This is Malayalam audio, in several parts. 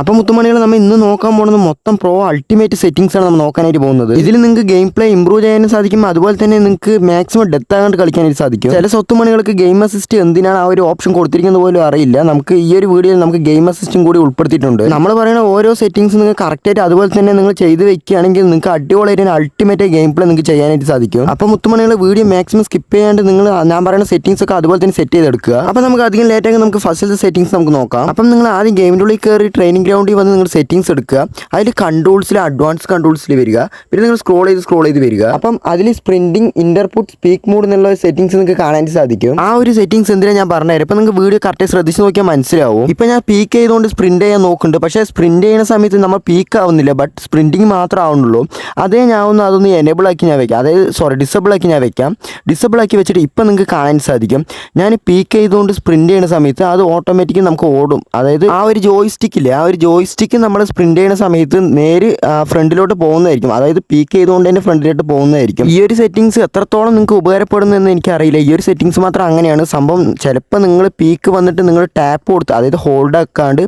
അപ്പം മുത്തുമണികൾ നമ്മൾ ഇന്ന് നോക്കാൻ പോകുന്നത് മൊത്തം പ്രോ അൾട്ടിമേറ്റ് സെറ്റിംഗ്സ് ആണ് നമ്മൾ നോക്കാനായിട്ട് പോകുന്നത്. ഇതിൽ നിങ്ങൾക്ക് ഗെയിം പ്ലേ ഇംപ്രൂവ് ചെയ്യാനും സാധിക്കും. അതുപോലെ തന്നെ നിങ്ങൾക്ക് മാക്സിമം ഡെത്ത് ആകാണ്ട് കളിക്കാനായിട്ട് സാധിക്കും. ചില സ്വത്തുമണികൾക്ക് ഗെയിം അസിസ്റ്റ് എന്തിനാണ് ആ ഒരു ഓപ്ഷൻ കൊടുത്തിരിക്കുന്നത് പോലും അറിയില്ല. നമുക്ക് ഈ ഒരു വീഡിയോയിൽ നമുക്ക് ഗെയിം അസിസ്റ്റും കൂടി ഉൾപ്പെടുത്തിയിട്ടുണ്ട്. നമ്മൾ പറയുന്ന ഓരോ സെറ്റിംഗ്സ് നിങ്ങൾ കറക്റ്റായിട്ട് അതുപോലെ തന്നെ നിങ്ങൾ ചെയ്ത് വെക്കുകയാണെങ്കിൽ നിങ്ങൾക്ക് അടിപൊളിയായിട്ട് അൾട്ടിമേറ്റ് ഗെയിം പ്ലേ നിങ്ങൾക്ക് ചെയ്യാനായിട്ട് സാധിക്കും. അപ്പോൾ മുത്തുമണികൾ വീഡിയോ മാക്സിമം സ്കിപ്പ് ചെയ്യാണ്ട് നിങ്ങൾ ഞാൻ പറയുന്ന സെറ്റിംഗ്സ് ഒക്കെ അതുപോലെ തന്നെ സെറ്റ് ചെയ്തെടുക്കുക. അപ്പോൾ നമുക്ക് അധികം ലേറ്റ് ആയി നമുക്ക് ഫസ്റ്റ് സെറ്റിംഗ്സ് നമുക്ക് നോക്കാം. അപ്പം നിങ്ങൾ ആദ്യം ഗെയിമിനുള്ളിൽ കയറി ട്രെയിനിങ് ഗ്രൗണ്ടിൽ വന്ന് നിങ്ങൾ സെറ്റിംഗ്സ് എടുക്കുക. അതിൽ കൺട്രോൾസിൽ അഡ്വാൻസ് കൺട്രോൾസിൽ വരിക. പിന്നെ നിങ്ങൾ സ്ക്രോൾ ചെയ്ത് സ്ക്രോൾ ചെയ്ത് വരിക. അപ്പം അതിൽ സ്പ്രിന്റിംഗ് ഇന്റർപുട്ട് സ്പീക്ക് മോഡ് എന്നുള്ള സെറ്റിംഗ്സ് നിങ്ങൾക്ക് കാണാൻ സാധിക്കും. ആ ഒരു സെറ്റിംഗ്സ് എന്തിനാണ് ഞാൻ പറഞ്ഞുതരാം ഇപ്പം നിങ്ങൾക്ക് വീഡിയോ കറക്റ്റ് ശ്രദ്ധിച്ച് നോക്കിയാൽ മനസ്സിലാവും. ഇപ്പം ഞാൻ പീക്ക് ചെയ്തുകൊണ്ട് സ്പ്രിന്റ് ചെയ്യാൻ നോക്കുന്നുണ്ട്. പക്ഷേ സ്പ്രിന്റ് ചെയ്യുന്ന സമയത്ത് നമ്മൾ പീക്ക് ആവുന്നില്ല. ബട്ട് സ്പ്രിന്റിങ് മാത്രം ആവുന്നുള്ളൂ. അതേ ഞാൻ ഒന്ന് അതൊന്ന് എനേബിൾ ആക്കി ഞാൻ വെക്കാം. അതായത് സോറി ഡിസബിൾ ആക്കി ഞാൻ വെക്കാം. ഡിസബിൾ ആക്കി വെച്ചിട്ട് ഇപ്പം നിങ്ങൾക്ക് കാണാൻ സാധിക്കും. ഞാൻ പീക്ക് ചെയ്തുകൊണ്ട് സ്പ്രിന്റ് ചെയ്യുന്ന സമയത്ത് അത് ഓട്ടോമാറ്റിക്കലി നമുക്ക് ഓടും. അതായത് ആ ഒരു ജോയിസ്റ്റിക്കില്ലേ ആ ഒരു ജോയിസ്റ്റിക്ക് നമ്മൾ സ്പ്രിന്റ് ചെയ്യുന്ന സമയത്ത് നേര് ഫ്രണ്ടിലോട്ട് പോകുന്നതായിരിക്കും. അതായത് പീക്ക് ചെയ്തുകൊണ്ട് തന്നെ ഫ്രണ്ടിലോട്ട് പോകുന്നതായിരിക്കും. ഈ ഒരു സെറ്റിങ്സ് എത്രത്തോളം നിങ്ങൾക്ക് ഉപകാരപ്പെടുന്നു എന്ന് എനിക്കറിയില്ല. ഈ ഒരു സെറ്റിങ്സ് മാത്രം അങ്ങനെയാണ്. സംഭവം ചിലപ്പോൾ നിങ്ങൾ പീക്ക് വന്നിട്ട് നിങ്ങൾ ടാപ്പ് കൊടുത്ത് അതായത് ഹോൾഡ് ആക്കാണ്ട്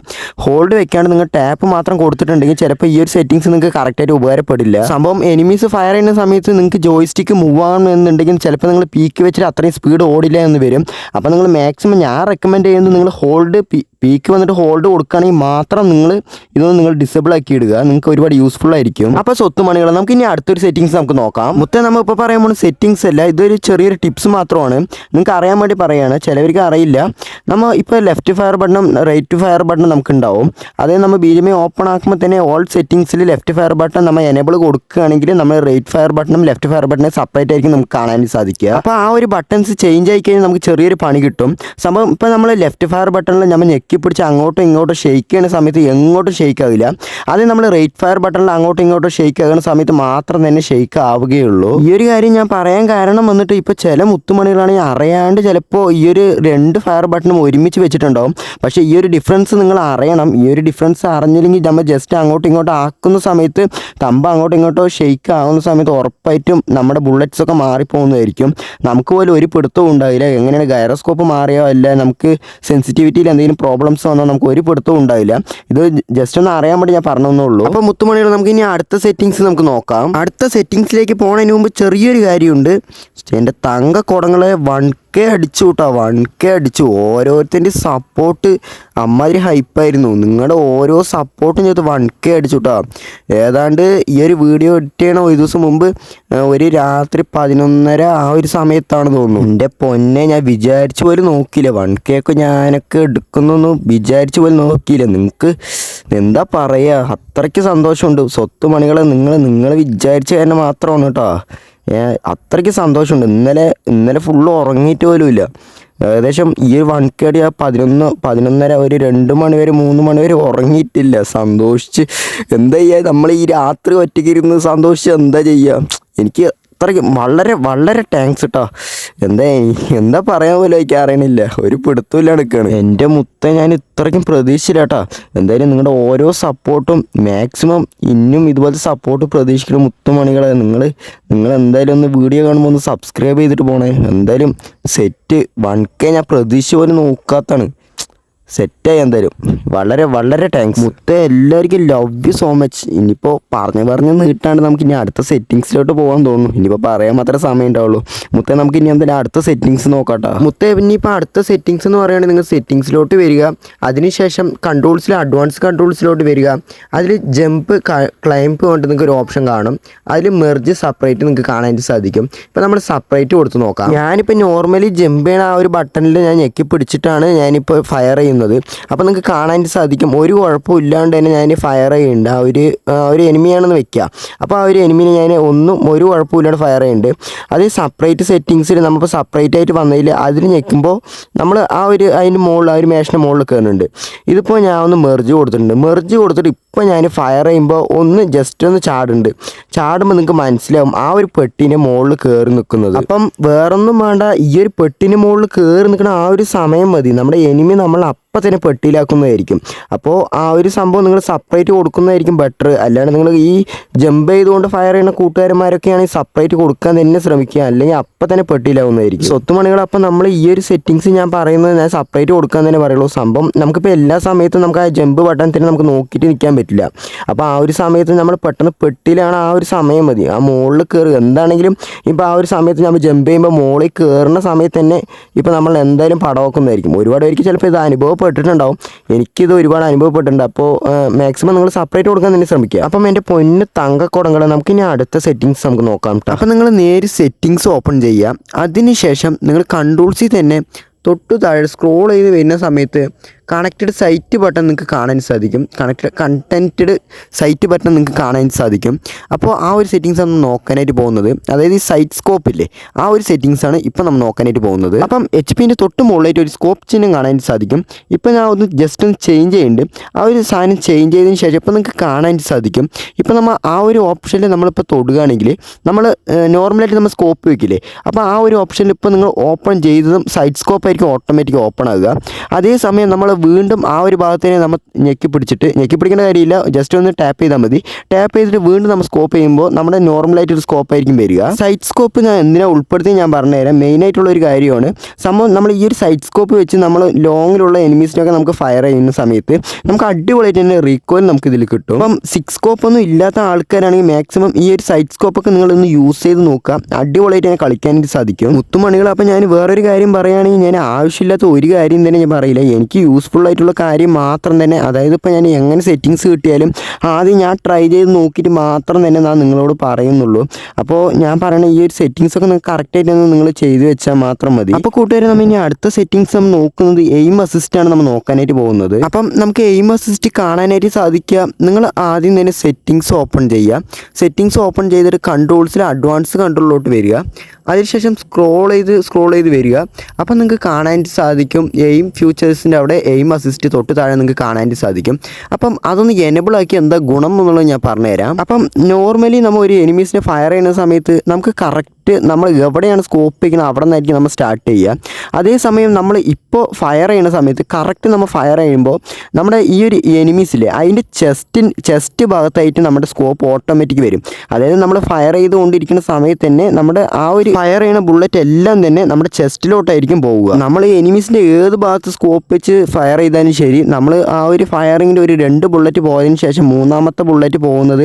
ഹോൾഡ് വെക്കാണ്ട് നിങ്ങൾ ടാപ്പ് മാത്രം കൊടുത്തിട്ടുണ്ടെങ്കിൽ ചിലപ്പോൾ ഈ ഒരു സെറ്റിങ്സ് നിങ്ങൾക്ക് കറക്റ്റായിട്ട് ഉപകാരപ്പെടില്ല. സംഭവം എനിമീസ് ഫയർ ചെയ്യുന്ന സമയത്ത് നിങ്ങൾക്ക് ജോയിസ്റ്റിക്ക് മൂവ് ആകണമെന്നുണ്ടെങ്കിൽ ചിലപ്പോൾ നിങ്ങൾ പീക്ക് വെച്ചിട്ട് അത്രയും സ്പീഡ് ഓടില്ല എന്ന് വരും. അപ്പോൾ നിങ്ങൾ മാക്സിമം ഞാൻ റെക്കമെൻഡ് ചെയ്യുന്നത് നിങ്ങൾ ഹോൾഡ് പീക്ക് വന്നിട്ട് ഹോൾഡ് കൊടുക്കുകയാണെങ്കിൽ മാത്രം നിങ്ങൾ ഇതൊന്ന് നിങ്ങൾ ഡിസേബിൾ ആക്കി ഇടുക നിങ്ങൾക്ക് ഒരുപാട് യൂസ്ഫുൾ ആയിരിക്കും. അപ്പോൾ സ്വത്ത് മണികൾ നമുക്ക് ഇനി അടുത്തൊരു സെറ്റിങ്സ് നമുക്ക് നോക്കാം. മുത്തേ നമ്മൾ ഇപ്പോൾ പറയുമ്പോൾ സെറ്റിങ്സ് അല്ല ഇതൊരു ചെറിയൊരു ടിപ്സ് മാത്രമാണ്. നിങ്ങൾക്ക് അറിയാൻ വേണ്ടി പറയുകയാണ് ചിലവർക്ക് അറിയില്ല. നമ്മൾ ഇപ്പോൾ ലെഫ്റ്റ് ഫയർ ബട്ടണും റൈറ്റ് ഫയർ ബട്ടണും നമുക്ക് ഉണ്ടാവും അതേ നമ്മൾ ബി ജെ ഓപ്പൺ ആക്കുമ്പോൾ തന്നെ ഓൾ സെറ്റിങ്സിൽ ലെഫ്റ്റ് ഫയർ ബട്ടൺ നമ്മൾ എനേബിൾ കൊടുക്കുകയാണെങ്കിൽ നമ്മൾ റൈറ്റ് ഫയർ ബട്ടണും ലെഫ്റ്റ് ഫയർ ബട്ടണും സെപ്പറേറ്റ് ആയിരിക്കും നമുക്ക് കാണാൻ സാധിക്കുക. അപ്പോൾ ആ ഒരു ബട്ടൺസ് ചേഞ്ച് ആയി കഴിഞ്ഞാൽ നമുക്ക് ചെറിയൊരു പണി കിട്ടും. സംഭവം ഇപ്പോൾ നമ്മൾ ലെഫ്റ്റ് ഫയർ ബട്ടണിൽ നമ്മൾ ഞെക്കി പിടിച്ച് അങ്ങോട്ടും ഇങ്ങോട്ടും ഷെയ്ക്ക് ചെയ്യുന്ന സമയത്ത് എങ്ങോട്ടും ഷെയ്ക്ക് ആവില്ല. അത് നമ്മൾ റേറ്റ് ഫയർ ബട്ടണിൽ അങ്ങോട്ടും ഇങ്ങോട്ടും ഷെയ്ക്ക് ആകുന്ന സമയത്ത് മാത്രം തന്നെ ഷെയ്ക്ക് ആവുകയുള്ളൂ. ഈ ഒരു കാര്യം ഞാൻ പറയാൻ കാരണം വന്നിട്ട് ഇപ്പോൾ ചില മുത്തുമണികളാണെങ്കിൽ അറിയാണ്ട് ചിലപ്പോൾ ഈ ഒരു രണ്ട് ഫയർ ബട്ടണും ഒരുമിച്ച് വെച്ചിട്ടുണ്ടാവും. പക്ഷേ ഈ ഒരു ഡിഫറൻസ് നിങ്ങൾ അറിയണം. ഈ ഒരു ഡിഫറൻസ് അറിഞ്ഞില്ലെങ്കിൽ നമ്മൾ ജസ്റ്റ് അങ്ങോട്ടും ഇങ്ങോട്ടും ആക്കുന്ന സമയത്ത് തമ്പ അങ്ങോട്ടും ഇങ്ങോട്ടോ ഷെയ്ക്ക് ആവുന്ന സമയത്ത് ഉറപ്പായിട്ടും നമ്മുടെ ബുള്ളറ്റ്സ് ഒക്കെ മാറിപ്പോകുന്നതായിരിക്കും. നമുക്ക് പോലും ഒരു പിടുത്തവും ഉണ്ടാവില്ല. എങ്ങനെയാണ് ഗൈറോസ്കോപ്പ് മാറിയോ അല്ല നമുക്ക് സെൻസിറ്റിവിറ്റിയിൽ എന്തെങ്കിലും പ്രോബ്ലംസ് വന്നാൽ നമുക്ക് ഒരു പിടുത്തവും ഉണ്ടാവില്ല ഇത് ജസ്റ്റ് ഒന്ന് അറിയാൻ വേണ്ടി ഞാൻ പറഞ്ഞതെന്നുള്ളൂ അപ്പോൾ മുത്തുമണികൾ നമുക്ക് ഇനി അടുത്ത സെറ്റിങ്സ് നമുക്ക് നോക്കാം. അടുത്ത സെറ്റിങ്സിലേക്ക് പോകുന്നതിന് മുമ്പ് ചെറിയൊരു കാര്യമുണ്ട്. എന്റെ തങ്ക കുടങ്ങളെ വൺ കെ അടിച്ചു കൂട്ടാ വൺ കെ അടിച്ചു. ഓരോരുത്തന്റെ സപ്പോർട്ട് അമ്മാതിരി ഹൈപ്പായിരുന്നു നിങ്ങളുടെ ഓരോ സപ്പോർട്ടും ചെയ്ത്. വൺ കെ അടിച്ചു കൂട്ടാ ഏതാണ്ട് ഈ ഒരു വീഡിയോ എഡിറ്റ് ചെയ്യണ ഒരു ദിവസം മുമ്പ് ഒരു രാത്രി പതിനൊന്നര ആ ഒരു സമയത്താണ് തോന്നുന്നു. എന്റെ പൊന്നെ ഞാൻ വിചാരിച്ചു പോലും നോക്കിയില്ല. വൺ കെ ഒക്കെ ഞാനൊക്കെ എടുക്കുന്നൊന്നും വിചാരിച്ചു പോലും നോക്കിയില്ല. നിങ്ങൾക്ക് എന്താ പറയുക അത്രയ്ക്ക് സന്തോഷമുണ്ട്. സ്വത്ത് മണികളെ നിങ്ങൾ നിങ്ങൾ വിചാരിച്ച തന്നെ മാത്രമാണ് കേട്ടോ അത്രയ്ക്ക് സന്തോഷമുണ്ട്. ഇന്നലെ ഇന്നലെ ഫുള്ള് ഉറങ്ങിയിട്ട് പോലും ഇല്ല. ഏകദേശം ഈ ഒരു വൺ കടി ആ പതിനൊന്ന് പതിനൊന്നര ഒരു രണ്ട് മണി വരെ മൂന്ന് മണി വരെ ഉറങ്ങിയിട്ടില്ല. സന്തോഷിച്ച് എന്താ ചെയ്യുക നമ്മൾ ഈ രാത്രി ഒറ്റയ്ക്ക് ഇരുന്ന് സന്തോഷിച്ച് എന്താ ചെയ്യുക എനിക്ക് അത്രയ്ക്ക് വളരെ വളരെ താങ്ക്സ് കേട്ടോ എന്താ എന്താ പറയാൻ പോലും എനിക്ക് അറിയണില്ല. ഒരു പിടുത്തമില്ല എടുക്കുകയാണ് എന്റെ മുത്ത ഞാൻ ഇത്രയ്ക്കും പ്രതീക്ഷിച്ചില്ല കേട്ടോ. എന്തായാലും നിങ്ങളുടെ ഓരോ സപ്പോർട്ടും മാക്സിമം ഇന്നും ഇതുപോലത്തെ സപ്പോർട്ട് പ്രതീക്ഷിക്കുന്ന മുത്തുമണികളെ നിങ്ങൾ നിങ്ങൾ എന്തായാലും ഒന്ന് വീഡിയോ കാണുമ്പോൾ ഒന്ന് സബ്സ്ക്രൈബ് ചെയ്തിട്ട് പോകണേ എന്തായാലും സെറ്റ് വൺ കെ ഞാൻ പ്രതീക്ഷ പോലും നോക്കാത്താണ് ചെയ്യാൻ തരും വളരെ വളരെ താങ്ക്സ് മുത്ത എല്ലാവർക്കും ലവ് യു സോ മച്ച് ഇനിയിപ്പോൾ പറഞ്ഞ് പറഞ്ഞ് നീട്ടാണ്ട് നമുക്ക് ഇനി അടുത്ത സെറ്റിങ്സിലോട്ട് പോകാൻ തോന്നുന്നു. ഇനിയിപ്പോൾ പറയാൻ മാത്രമേ സമയം ഉണ്ടാവുള്ളൂ. മുത്ത നമുക്ക് ഇനി എന്തായാലും അടുത്ത സെറ്റിങ്സ് നോക്കാട്ടോ. മുത്ത ഇനിയിപ്പോൾ അടുത്ത സെറ്റിങ്സ് എന്ന് പറയുകയാണെങ്കിൽ നിങ്ങൾ സെറ്റിങ്സിലോട്ട് വരിക. അതിനുശേഷം കൺട്രോൾസിൽ അഡ്വാൻസ് കൺട്രോൾസിലോട്ട് വരിക. അതിൽ ജമ്പ് ക്ലൈംപ് കൊണ്ട് നിങ്ങൾക്ക് ഒരു ഓപ്ഷൻ കാണും. അതിൽ മെർജ് സെപ്പറേറ്റ് നിങ്ങൾക്ക് കാണാനായിട്ട് സാധിക്കും. ഇപ്പോൾ നമ്മൾ സെപ്പറേറ്റ് കൊടുത്ത് നോക്കാം. ഞാനിപ്പോൾ നോർമലി ജമ്പ് ചെയ്യണ ആ ഒരു ബട്ടണിൽ ഞാൻ ഞെക്കി പിടിച്ചിട്ടാണ് ഞാനിപ്പോൾ ഫയർ ചെയ്യുന്നത്. അപ്പോൾ നിങ്ങൾക്ക് കാണാൻ സാധിക്കും. ഒരു കുഴപ്പവും ഇല്ലാണ്ട് തന്നെ ഞാൻ ഫയർ ചെയ്യുന്നുണ്ട്. ആ ഒരു ഒരു എനിമിയാണെന്ന് വെക്കുക അപ്പോൾ ആ ഒരു എനിമിനെ ഞാൻ ഒന്നും ഒരു കുഴപ്പവും ഇല്ലാണ്ട് ഫയർ ചെയ്യുന്നുണ്ട്. അത് സെപ്പറേറ്റ് സെറ്റിങ്സിൽ നമ്മളിപ്പോൾ സെപ്പറേറ്റ് ആയിട്ട് വന്നതിൽ അതിൽ ഞെക്കുമ്പോൾ നമ്മൾ ആ ഒരു അതിന്റെ മുകളിൽ ആ ഒരു മേശിന്റെ മുകളിൽ കയറുന്നുണ്ട് ഇതിപ്പോൾ ഞാൻ ഒന്ന് മെർജ് കൊടുത്തിട്ടുണ്ട്. മെർജ് കൊടുത്തിട്ട് ഇപ്പോൾ ഞാൻ ഫയർ ചെയ്യുമ്പോൾ ഒന്ന് ജസ്റ്റ് ഒന്ന് ചാടുണ്ട് ചാടുമ്പോൾ നിങ്ങൾക്ക് മനസ്സിലാവും ആ ഒരു പെട്ടിന്റെ മുകളിൽ കയറി നിൽക്കുന്നത് അപ്പം വേറൊന്നും വേണ്ട ഈ ഒരു പെട്ടിന്റെ മുകളിൽ കയറി നിൽക്കുന്ന ആ ഒരു സമയം മതി. നമ്മുടെ എനിമി നമ്മൾ അപ്പം തന്നെ പെട്ടിയിലാക്കുന്നതായിരിക്കും. അപ്പോൾ ആ ഒരു സംഭവം നിങ്ങൾ സെപ്പറേറ്റ് കൊടുക്കുന്നതായിരിക്കും ബെറ്റർ അല്ലാണ്ട് നിങ്ങൾ ഈ ജമ്പ് ചെയ്തുകൊണ്ട് ഫയർ ചെയ്യുന്ന കൂട്ടുകാരന്മാരൊക്കെയാണെങ്കിൽ സെപ്പറേറ്റ് കൊടുക്കാൻ തന്നെ ശ്രമിക്കുക. അല്ലെങ്കിൽ അപ്പം തന്നെ പെട്ടിയിലാവുന്നതായിരിക്കും. സ്വത്തുമണികൾ അപ്പം നമ്മൾ ഈ ഒരു സെറ്റിങ്സ് ഞാൻ പറയുന്നത് ഞാൻ സെപ്പറേറ്റ് കൊടുക്കാൻ തന്നെ പറയുള്ളൂ. സംഭവം നമുക്കിപ്പോൾ എല്ലാ സമയത്തും നമുക്ക് ആ ജമ്പ് ബട്ടൺ തന്നെ നമുക്ക് നോക്കിയിട്ട് നിൽക്കാൻ പറ്റില്ല. അപ്പോൾ ആ ഒരു സമയത്ത് നമ്മൾ പെട്ടെന്ന് പെട്ടിലാണ് ആ ഒരു സമയം മതി. ആ മുകളിൽ കയറുക എന്താണെങ്കിലും ഇപ്പോൾ ആ ഒരു സമയത്ത് നമ്മൾ ജമ്പ് ചെയ്യുമ്പോൾ മുകളിൽ കയറുന്ന സമയത്ത് തന്നെ ഇപ്പോൾ നമ്മൾ എന്തായാലും പടവക്കുന്നതായിരിക്കും ഒരുപാട് പേർക്ക് ചിലപ്പോൾ ഇത് അനുഭവപ്പെട്ടിട്ടുണ്ടാവും. എനിക്കിത് ഒരുപാട് അനുഭവപ്പെട്ടിട്ടുണ്ട്. അപ്പോൾ മാക്സിമം നിങ്ങൾ സെപ്പറേറ്റ് കൊടുക്കാൻ തന്നെ ശ്രമിക്കുക. അപ്പം എന്റെ പൊന്ന് തങ്കക്കുടങ്ങളെ നമുക്ക് ഇനി അടുത്ത സെറ്റിങ്സ് നമുക്ക് നോക്കാം അപ്പം നിങ്ങൾ നേരെ സെറ്റിങ്സ് ഓപ്പൺ ചെയ്യുക. അതിനുശേഷം നിങ്ങൾ കൺട്രോൾസിൽ തന്നെ തൊട്ടു താഴെ സ്ക്രോൾ ചെയ്ത് വരുന്ന സമയത്ത് കണക്റ്റഡ് സൈറ്റ് ബട്ടൺ നിങ്ങൾക്ക് കാണാൻ സാധിക്കും. കണക്റ്റഡ് കണ്ടന്റഡ് സൈറ്റ് ബട്ടൺ നിങ്ങൾക്ക് കാണാൻ സാധിക്കും. അപ്പോൾ ആ ഒരു സെറ്റിങ്സ് ആണ് നോക്കാനായിട്ട് പോകുന്നത്. അതായത് ഈ സൈറ്റ് സ്കോപ്പ് ഇല്ലേ? ആ ഒരു സെറ്റിങ്സ് ആണ് ഇപ്പോൾ നമ്മൾ നോക്കാനായിട്ട് പോകുന്നത്. അപ്പം എച്ച് പിന്റെ തൊട്ട് മുകളിലായിട്ട് ഒരു സ്കോപ്പ് ചിഹ്നം കാണാൻ സാധിക്കും. ഇപ്പോൾ ഞാൻ ഒന്ന് ജസ്റ്റ് ഒന്ന് ചേഞ്ച് ചെയ്യുന്നുണ്ട്. ആ ഒരു സാധനം ചേഞ്ച് ചെയ്തതിന് ശേഷം ഇപ്പോൾ നിങ്ങൾക്ക് കാണാൻ സാധിക്കും. ഇപ്പോൾ നമ്മൾ ആ ഒരു ഓപ്ഷനിൽ നമ്മളിപ്പോൾ തൊടുകയാണെങ്കിൽ നമ്മൾ നോർമലായിട്ട് നമ്മൾ സ്കോപ്പ് വെക്കില്ലേ? അപ്പോൾ ആ ഒരു ഓപ്ഷനിൽ ഇപ്പോൾ നിങ്ങൾ ഓപ്പൺ ചെയ്തതും സൈറ്റ് സ്കോപ്പ് ആയിരിക്കും ഓട്ടോമാറ്റിക് ഓപ്പൺ ആകുക. അതേസമയം നമ്മൾ വീണ്ടും ആ ഒരു ഭാഗത്തിനെ നമ്മൾ ഞെക്കി പിടിച്ചിട്ട് ഞെക്കി പിടിക്കേണ്ട കാര്യമില്ല. ജസ്റ്റ് ഒന്ന് ടാപ്പ് ചെയ്താൽ മതി. ടാപ്പ് ചെയ്തിട്ട് വീണ്ടും നമ്മൾ സ്കോപ്പ് ചെയ്യുമ്പോൾ നമ്മുടെ നോർമലായിട്ട് ഒരു സ്കോപ്പ് ആയിരിക്കും വരിക. സൈഡ് സ്കോപ്പ് ഞാൻ എന്തിനാ ഉൾപ്പെടുത്തി ഞാൻ പറഞ്ഞുതരാം മെയിനായിട്ടുള്ള ഒരു കാര്യമാണ്. സംഭവം നമ്മൾ ഈ ഒരു സൈഡ് സ്കോപ്പ് വെച്ച് നമ്മൾ ലോങ്ങിലുള്ള എനിമീസിനൊക്കെ നമുക്ക് ഫയർ ചെയ്യുന്ന സമയത്ത് നമുക്ക് അടിപൊളിയായിട്ട് തന്നെ റീക്കോയിൽ നമുക്ക് ഇതിൽ കിട്ടും. അപ്പം സിക്സ് സ്കോപ്പ് ഒന്നും ഇല്ലാത്ത ആൾക്കാരാണെങ്കിൽ മാക്സിമം ഈ ഒരു സൈഡ് സ്കോപ്പൊക്കെ നിങ്ങളൊന്ന് യൂസ് ചെയ്ത് നോക്കുക. അടിപൊളിയായിട്ട് തന്നെ കളിക്കാനായിട്ട് സാധിക്കും. മുത്തുമണികൾ അപ്പം ഞാൻ വേറൊരു കാര്യം പറയുകയാണെങ്കിൽ ഞാൻ ആവശ്യമില്ലാത്ത ഒരു കാര്യം തന്നെ ഞാൻ പറയില്ല. എനിക്ക് യൂസ്ഫുൾ ആയിട്ടുള്ള കാര്യം മാത്രം തന്നെ അതായത് ഇപ്പോൾ ഞാൻ എങ്ങനെ സെറ്റിങ്സ് കിട്ടിയാലും ആദ്യം ഞാൻ ട്രൈ ചെയ്ത് നോക്കിയിട്ട് മാത്രം തന്നെ ഞാൻ നിങ്ങളോട് പറയുന്നുള്ളൂ. അപ്പോൾ ഞാൻ പറയണ ഈ ഒരു സെറ്റിങ്സ് ഒക്കെ നിങ്ങൾക്ക് കറക്റ്റായിട്ട് നിങ്ങൾ ചെയ്ത് വെച്ചാൽ മാത്രം മതി. അപ്പോൾ കൂട്ടുകാരെ നമ്മൾ ഇനി അടുത്ത സെറ്റിങ്സ് നമ്മൾ നോക്കുന്നത് എയിം അസിസ്റ്റ് ആണ് നമ്മൾ നോക്കാനായിട്ട് പോകുന്നത്. അപ്പം നമുക്ക് എയിം അസിസ്റ്റ് കാണാനായിട്ട് സാധിക്കുക. നിങ്ങൾ ആദ്യം തന്നെ സെറ്റിങ്സ് ഓപ്പൺ ചെയ്യുക. സെറ്റിങ്സ് ഓപ്പൺ ചെയ്തിട്ട് കൺട്രോൾസിൽ അഡ്വാൻസ് കൺട്രോളിലോട്ട് വരിക. അതിനുശേഷം സ്ക്രോൾ ചെയ്ത് സ്ക്രോൾ ചെയ്ത് വരിക. അപ്പം നിങ്ങൾക്ക് കാണാൻ സാധിക്കും എയിം ഫ്യൂച്ചേഴ്സിന്റെ അവിടെ എയിം അസിസ്റ്റ് തൊട്ട് താഴെ നിങ്ങൾക്ക് കാണാൻ സാധിക്കും. അപ്പം അതൊന്ന് എനബിൾ ആക്കി എന്താ ഗുണം എന്നുള്ളത് ഞാൻ പറഞ്ഞുതരാം. അപ്പം നോർമലി നമ്മൾ ഒരു എനിമീസിനെ ഫയർ ചെയ്യുന്ന സമയത്ത് നമുക്ക് കറക്റ്റ് നമ്മൾ എവിടെയാണ് സ്കോപ്പ് വയ്ക്കുന്നത് അവിടെ നിന്നായിരിക്കും നമ്മൾ സ്റ്റാർട്ട് ചെയ്യുക. അതേസമയം നമ്മൾ ഇപ്പോൾ ഫയർ ചെയ്യുന്ന സമയത്ത് കറക്റ്റ് നമ്മൾ ഫയർ ചെയ്യുമ്പോൾ നമ്മുടെ ഈ ഒരു എനിമീസില്ലേ അതിന്റെ ചെസ്റ്റിൻ ചെസ്റ്റ് ഭാഗത്തായിട്ട് നമ്മുടെ സ്കോപ്പ് ഓട്ടോമാറ്റിക് വരും. അതായത് നമ്മൾ ഫയർ ചെയ്തുകൊണ്ടിരിക്കുന്ന സമയത്ത് തന്നെ നമ്മുടെ ആ ഒരു ഫയർ ചെയ്യുന്ന ബുള്ളറ്റ് എല്ലാം തന്നെ നമ്മുടെ ചെസ്റ്റിലോട്ടായിരിക്കും പോവുക. നമ്മൾ ഈ എനിമീസിന്റെ ഏത് ഭാഗത്ത് സ്കോപ്പ് വെച്ച് ഫയർ ചെയ്താലും ശരി നമ്മൾ ആ ഒരു ഫയറിങ്ങിന്റെ ഒരു രണ്ട് ബുള്ളറ്റ് പോയതിന് ശേഷം മൂന്നാമത്തെ ബുള്ളറ്റ് പോകുന്നത്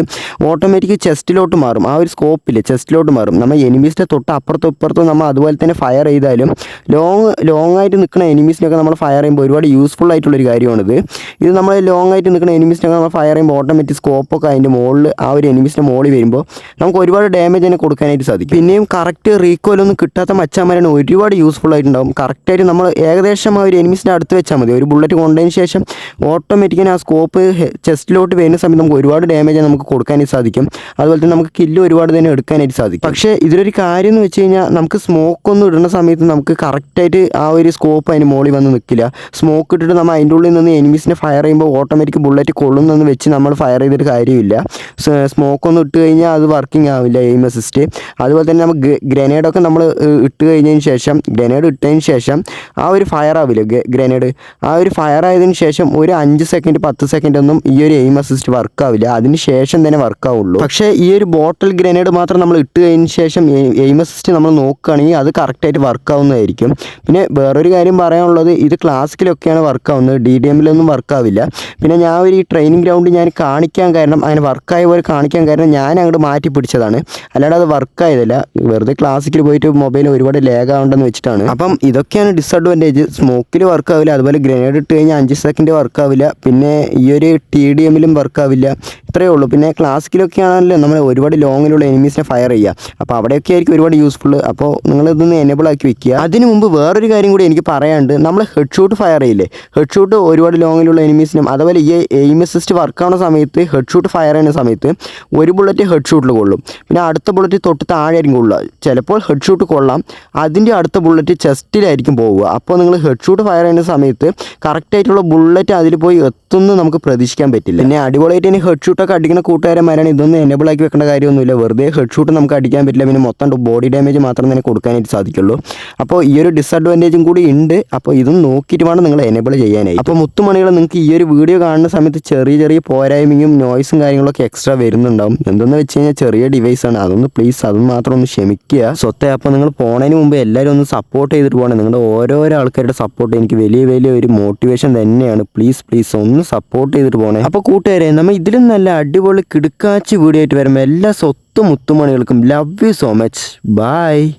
ഓട്ടോമാറ്റിക് ചെസ്റ്റിലോട്ട് മാറും. ആ ഒരു സ്കോപ്പിൽ ചെസ്റ്റിലോട്ട് മാറും. നമ്മൾ എനിമീസിന്റെ തൊട്ട് അപ്പുറത്തും ഇപ്പുറത്തും നമ്മൾ അതുപോലെ തന്നെ ഫയർ ചെയ്താലും ലോങ് ലോങ് ആയിട്ട് നിൽക്കുന്ന എനിമീസിനൊക്കെ നമ്മൾ ഫയർ ചെയ്യുമ്പോൾ ഒരുപാട് യൂസ്ഫുൾ ആയിട്ടുള്ളൊരു കാര്യമാണിത്. ഇത് നമ്മൾ ലോങ് ആയിട്ട് നിൽക്കുന്ന എനിമീസിനൊക്കെ നമ്മൾ ഫയർ ചെയ്യുമ്പോൾ ഓട്ടോമാറ്റിക് സ്കോപ്പൊക്കെ അതിന്റെ മുകളിൽ ആ ഒരു എനിമീസിന്റെ മുകളിൽ വരുമ്പോൾ നമുക്ക് ഒരുപാട് ഡാമേജ് തന്നെ കൊടുക്കാനായിട്ട് സാധിക്കും. പിന്നെയും കറക്റ്റ് റീക്കോലൊന്നും കിട്ടാത്ത മച്ചാന്മാരാണ് ഒരുപാട് യൂസ്ഫുൾ ആയിട്ടുണ്ടാവും. കറക്റ്റായിട്ട് നമ്മൾ ഏകദേശം ആ ഒരു എനിമീസിന്റെ അടുത്ത് വെച്ചാൽ മതി. ഒരു ബുള്ളറ്റ് കൊണ്ടതിന് ശേഷം ഓട്ടോമാറ്റിക്കലി ആ സ്കോപ്പ് ചെസ്റ്റിലോട്ട് വരുന്ന സമയത്ത് നമുക്ക് ഒരുപാട് ഡാമേജ് നമുക്ക് കൊടുക്കാനായിട്ട് സാധിക്കും. അതുപോലെ തന്നെ നമുക്ക് കില്ല് ഒരുപാട് തന്നെ എടുക്കാനായിട്ട് സാധിക്കും. പക്ഷേ ഇതിലൊരു കാര്യം എന്ന് വെച്ച് കഴിഞ്ഞാൽ നമുക്ക് സ്മോക്ക് ഒന്നും ഇടുന്ന സമയത്ത് നമുക്ക് കറക്റ്റായിട്ട് ആ ഒരു സ്കോപ്പ് അതിന് മുകളിൽ വന്ന് നിൽക്കില്ല സ്മോക്ക് ഇട്ടിട്ട് നമ്മൾ അതിന്റെ ഉള്ളിൽ നിന്ന് എനിമീസിനെ ഫയർ ചെയ്യുമ്പോൾ ഓട്ടോമാറ്റിക് ബുള്ളറ്റ് കൊള്ളുന്നെന്ന് വെച്ച് നമ്മൾ ഫയർ ചെയ്തിട്ട് കാര്യമില്ല. സ്മോക്ക് ഒന്നും ഇട്ട് കഴിഞ്ഞാൽ അത് വർക്കിംഗ് ആവില്ല എയിം അസിസ്റ്റ് അതുപോലെ തന്നെ നമുക്ക് ഗ്രനേഡൊക്കെ നമ്മൾ ഇട്ട് കഴിഞ്ഞതിന് ശേഷം ഗ്രനേഡ് ഇട്ടതിന് ശേഷം ആ ഒരു ഫയർ ആവില്ല ഗ്രനേഡ് ആ ഒരു ഫയർ ആയതിനു ശേഷം ഒരു അഞ്ച് സെക്കൻഡ് പത്ത് സെക്കൻഡ് ഒന്നും ഈ ഒരു എയിം അസിസ്റ്റ് വർക്ക് ആവില്ല. അതിന് ശേഷം തന്നെ വർക്ക് ആവുള്ളൂ. പക്ഷേ ഈ ഒരു ബോട്ടിൽ ഗ്രനേഡ് മാത്രം നമ്മൾ ഇട്ട് കഴിഞ്ഞ ശേഷം എയിം അസിസ്റ്റ് നമ്മൾ നോക്കുകയാണെങ്കിൽ അത് കറക്റ്റായിട്ട് വർക്ക് ആവുന്നതായിരിക്കും. പിന്നെ വേറൊരു കാര്യം പറയാനുള്ളത് ഇത് ക്ലാസിക്കലൊക്കെയാണ് വർക്ക് ആവുന്നത്. ഡി ഡി എമ്മിലൊന്നും വർക്ക് ആവില്ല. പിന്നെ ഞാൻ ഒരു ഈ ട്രെയിനിങ് ഗ്രൗണ്ട് ഞാൻ കാണിക്കാൻ കാരണം അങ്ങനെ വർക്കായ പോലെ കാണിക്കാൻ കാരണം ഞാൻ അങ്ങോട്ട് മാറ്റി പിടിച്ചതാണ്. അല്ലാതെ അത് വർക്കായതല്ല വെറുതെ ക്ലാസിക്കിൽ പോയിട്ട് മൊബൈൽ ഒരുപാട് ലേഗ് ആവണ്ടെന്ന് വെച്ചിട്ടാണ്. അപ്പം ഇതൊക്കെയാണ് ഡിസഡ്വാന്റേജ് സ്മോക്കിൽ വർക്ക് ആവില്ല. അതുപോലെ ഗ്രനേഡ് ഇട്ട് കഴിഞ്ഞാൽ അഞ്ച് സെക്കൻഡ് വർക്ക് ആവില്ല. പിന്നെ ഈ ഒരു ടി ഡി എമ്മിലും വർക്ക് ആവില്ല. ഇത്രയേ ഉള്ളൂ. പിന്നെ ക്ലാസിക്കിലൊക്കെ ആണല്ലോ നമ്മൾ ഒരുപാട് ലോങ്ങിലുള്ള എനിമീസിനെ ഫയർ ചെയ്യുക അപ്പോൾ അവിടെയൊക്കെ ആയിരിക്കും ഒരുപാട് യൂസ്ഫുൾ അപ്പോൾ നിങ്ങൾ ഇതൊന്ന് എനേബിൾ ആക്കി വെക്കുക. അതിന് മുമ്പ് വേറൊരു കാര്യം കൂടി എനിക്ക് പറയാണ്ട് നമ്മൾ ഹെഡ് ഷൂട്ട് ഫയർ ചെയ്യില്ലേ ഹെഡ് ഷൂട്ട് ഒരുപാട് ലോങ്ങിലുള്ള എനിമീസിനും അതുപോലെ ഈ എയിം അസിസ്റ്റ് വർക്ക് ആവുന്ന സമയത്ത് ഹെഡ് ഷൂട്ട് ഫയർ ചെയ്യുന്ന സമയത്ത് ഒരു ബുള്ളറ്റ് ഹെഡ് ഷൂട്ടിൽ കൊള്ളും. പിന്നെ അടുത്ത ബുള്ളറ്റ് തൊട്ട് താഴെയായിരിക്കും കൊള്ളുക. ചിലപ്പോൾ ഹെഡ് ഷൂട്ട് കൊള്ളാം. അതിന്റെ അടുത്ത ബുള്ളറ്റ് ചെസ്റ്റിലായിരിക്കും പോവുക. അപ്പോൾ നിങ്ങൾ ഹെഡ് ഷൂട്ട് ഫയർ ചെയ്യുന്ന സമയത്ത് കറക്റ്റായിട്ടുള്ള ബുള്ളറ്റ് അതിൽ പോയി എത്തുന്നു നമുക്ക് പ്രതീക്ഷിക്കാൻ പറ്റില്ല. പിന്നെ അടിപൊളിയായിട്ട് ഇനി ഹെഡ് ഷൂട്ടൊക്കെ അടിക്കുന്ന കൂട്ടുകാരന്മാരാണ്. ഇതൊന്നും എനേബിൾ ആക്കി വെക്കേണ്ട കാര്യമൊന്നുമില്ല. വെറുതെ ഹെഡ് ഷൂട്ട് നമുക്ക് അടിക്കാൻ പറ്റില്ല. പിന്നെ മൊത്തം ബോഡി ഡാമേജ് മാത്രം തന്നെ കൊടുക്കാനായിട്ട് സാധിക്കുള്ളൂ. അപ്പോൾ ഈ ഒരു ഡിസഡ്വാന്റേജും കൂടി ഉണ്ട്. അപ്പോൾ ഇതും നോക്കിയിട്ട് വേണം നിങ്ങൾ എനേബിൾ ചെയ്യാനായി അപ്പോൾ മുത്തുമണികൾ നിങ്ങൾക്ക് ഈ ഒരു വീഡിയോ കാണുന്ന സമയത്ത് ചെറിയ ചെറിയ പോരായ്മയും നോയ്സും കാര്യങ്ങളൊക്കെ എക്സ്ട്രാ വരുന്നുണ്ടാവും. എന്തെന്ന് വെച്ച് കഴിഞ്ഞാൽ ചെറിയ ഡിവൈസാണ് അതൊന്ന് പ്ലീസ് അതൊന്ന് മാത്രം ഒന്ന് ക്ഷമിക്കുക. സ്വത്തെ അപ്പോൾ നിങ്ങൾ പോണതിന് മുമ്പ് എല്ലാവരും ഒന്ന് സപ്പോർട്ട് ചെയ്തിട്ട് പോകണം. നിങ്ങളുടെ ഓരോരോ ആൾക്കാരുടെ സപ്പോർട്ട് എനിക്ക് വലിയ വലിയ ഒരു മോട്ടിവേഷൻ തന്നെയാണ്. പ്ലീസ് പ്ലീസ് ഒന്ന് സപ്പോർട്ട് ചെയ്തിട്ട് പോകണേ അപ്പോൾ കൂട്ടുകാരെ നമ്മൾ ഇതിലും നല്ല അടിപൊളി കിടുക്കാച്ചി വീഡിയോ ആയിട്ട് വരുമ്പോൾ എല്ലാ സ്വത്തും മുത്തുമണികൾക്കും. Love you so much bye